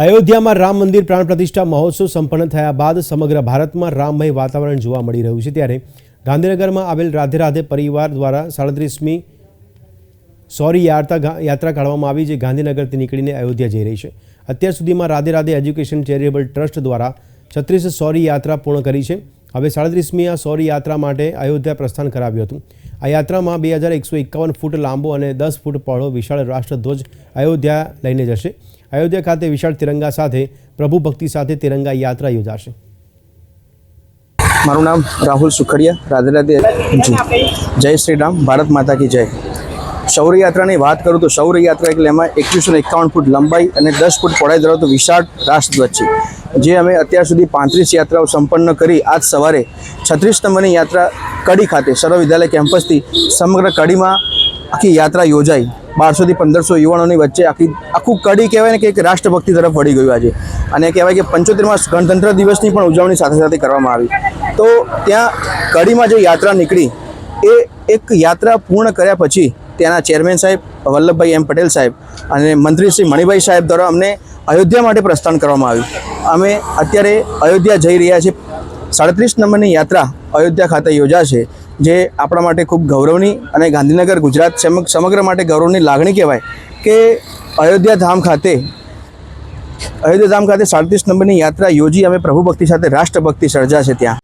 અયોધ્યામાં રામ મંદિર પ્રાણ પ્રતિષ્ઠા મહોત્સવ સંપન્ન થયા બાદ સમગ્ર ભારતમાં રામમય વાતાવરણ જોવા મળી રહ્યું છે. ત્યારે ગાંધીનગરમાં આવેલ રાધે રાધે પરિવાર દ્વારા સાડત્રીસમી સોરી યાત્રા યાત્રા કાઢવામાં આવી જે ગાંધીનગરથી નીકળીને અયોધ્યા જઈ રહી છે. અત્યાર સુધીમાં Radhe Radhe education charitable trust દ્વારા છત્રીસ સોરી યાત્રા પૂર્ણ કરી છે. હવે સાડત્રીસમી આ સોરી યાત્રા માટે અયોધ્યા પ્રસ્થાન કરાવ્યું હતું. આ યાત્રામાં બે હજાર એકસો એકાવન ફૂટ લાંબો અને દસ ફૂટ પહોળો વિશાળ રાષ્ટ્રધ્વજ અયોધ્યા લઈને જશે. અયોધ્યા ખાતે વિશાળ તિરંગા સાથે પ્રભુ ભક્તિ સાથે તિરંગા યાત્રા યોજાશે. મારું નામ રાહુલ સુખડિયા રાધે રાધે. જી. જય શ્રી રામ ભારત માતા કી જય. શૌર્યયાત્રાની વાત કરું તો શૌર્યયાત્રા એટલે એમાં એકવીસો એકાવન ફૂટ લંબાઈ અને દસ ફૂટ પહોળાઈ ધરાવતો વિશાળ રાષ્ટ્રધ્વજ છે. જે અમે અત્યાર સુધી પાંત્રીસ યાત્રાઓ સંપન્ન કરી આજ સવારે છત્રીસ નંબરની યાત્રા કડી ખાતે સર્વ વિદ્યાલય કેમ્પસથી સમગ્ર કડીમાં આખી યાત્રા યોજાઈ. બારસોથી પંદરસો યુવાનોની વચ્ચે આખી, આખું કડી કહેવાય ને કે એક રાષ્ટ્રભક્તિ તરફ વળી ગયું આજે. અને કહેવાય કે પંચોતેરમાં ગણતંત્ર દિવસની પણ ઉજવણી સાથે સાથે કરવામાં આવી. તો ત્યાં કડીમાં જે યાત્રા નીકળી, એ એક યાત્રા પૂર્ણ કર્યા પછી ત્યાંના ચેરમેન સાહેબ, વલ્લભભાઈ એમ પટેલ સાહેબ અને મંત્રી શ્રી મણિભાઈ સાહેબ દ્વારા અમને અયોધ્યા માટે પ્રસ્થાન કરવામાં આવ્યું. અમે અત્યારે અયોધ્યા જઈ રહ્યા છીએ. સાડત્રીસ નંબરની યાત્રા અયોધ્યા ખાતે યોજાશે. જે આપણા માટે ખૂબ ગૌરવની અને ગાંધીનગર ગુજરાત સમગ- સમગ્ર માટે ગૌરવની લાગણી કહેવાય કે અયોધ્યા ધામ ખાતે, અયોધ્યા ધામ ખાતે સાડત્રીસ નંબરની યાત્રા યોજી અમે પ્રભુ ભક્તિ સાથે રાષ્ટ્રભક્તિ સર્જાશે ત્યાં.